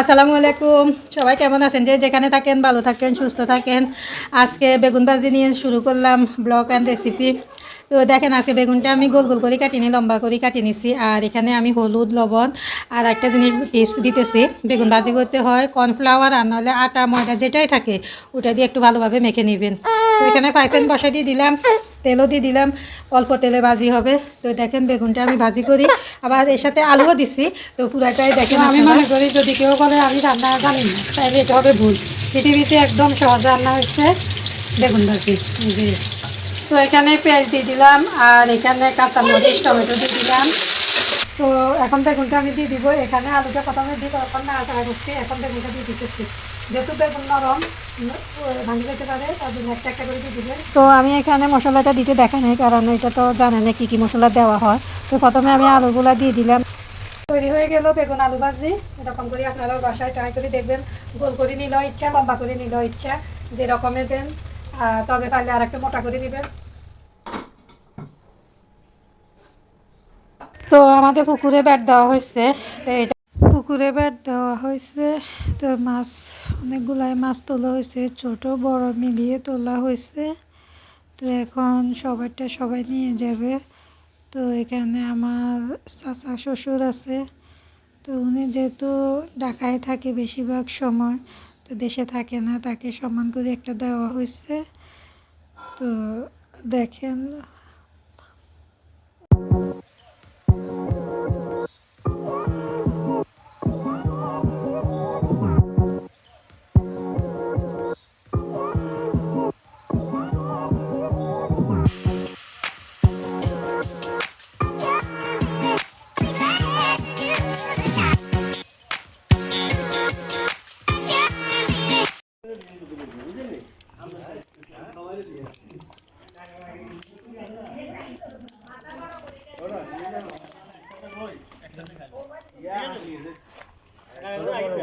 আসসালামু আলাইকুম। সবাই কেমন আছেন? যে যেখানে থাকেন, ভালো থাকেন, সুস্থ থাকেন। আজকে বেগুন ভাজি নিয়ে শুরু করলাম ব্লগ অ্যান্ড রেসিপি তো দেখেন আজকে বেগুনটা আমি গোল গোল করে কাটিনি লম্বা করে কাটিয়ে নিছি। আর এখানে আমি হলুদ লবণ আর একটা জিনিস টিপস দিতেছি। বেগুন ভাজি করতে হয় কর্নফ্লাওয়ার আর নাহলে আটা ময়দা যেটাই থাকে ওটা দিয়ে একটু ভালোভাবে মেখে নেবেন। তো এখানে ফ্রাই প্যান বসাই দিয়ে দিলাম তেলও দিয়ে দিলাম অল্প তেলে ভাজি হবে। তো দেখেন বেগুনটা আমি ভাজি করি। আবার এর সাথে আলুও দিছি। তো পুরাটাই দেখেন আমি মনে করি যদি কেউ বলে আমি রান্না জানি না তাহলে এটা হবে ভুল। পৃথিবীতে একদম সহজ রান্না হচ্ছে বেগুন ভাজি। জি তো এখানে পেঁয়াজ দিয়ে দিলাম, আর এখানে কাঁচামরিচ টমেটো দিয়ে দিলাম। তো এখন বেগুনটা আমি দিয়ে দিব। এখানে আলুটা প্রথমে দিয়ে তখন নাড়াচাড়া করছি। এখন বেগুনটা দিয়ে দিতেছি। যেহেতু বেগুন নরম, ভাঙি যেতে পারে, তার জন্য একটা একটা করে দিয়ে দিবেন তো আমি এখানে মশলাটা দিতে দেখা নেই, কারণ এটা তো জানে না কী কী মশলা দেওয়া হয়। তো প্রথমে আমি আলুগুলা দিয়ে দিলাম। তৈরি হয়ে গেল বেগুন আলু ভাজি। এরকম করে আপনারাও বাসায় ট্রাই করে দেখবেন। গোল করে নিলেও ইচ্ছা, লম্বা করে নিলেও ইচ্ছা। যে রকমের দেন তবে পারলে আর একটু মোটা করে দিবেন। তো আমাদের পুকুরে ব্যাট দেওয়া হয়েছে। তো এটা পুকুরে ব্যাট দেওয়া হয়েছে। তো মাছ অনেকগুলাই মাছ তোলা হয়েছে। ছোট বড় মিলিয়ে তোলা হয়েছে। তো এখন সবাইটা সবাই নিয়ে যাবে। তো এখানে আমার চাচা শ্বশুর আছে। তো উনি যেহেতু ঢাকায় থাকে বেশিরভাগ সময় তো দেশে থাকে না তাকে সম্মান করে একটা দেওয়া হয়েছে। তো দেখেন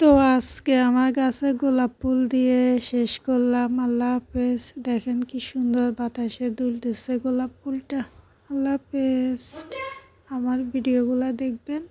তো আজকে আমার গাছে গোলাপ ফুল দিয়ে শেষ করলাম। আল্লাহ হাফেজ। দেখেন কি সুন্দর বাতাসে দুলতেছে গোলাপ ফুলটা। আল্লাহ হাফেজ। আমার ভিডিওগুলো দেখবেন।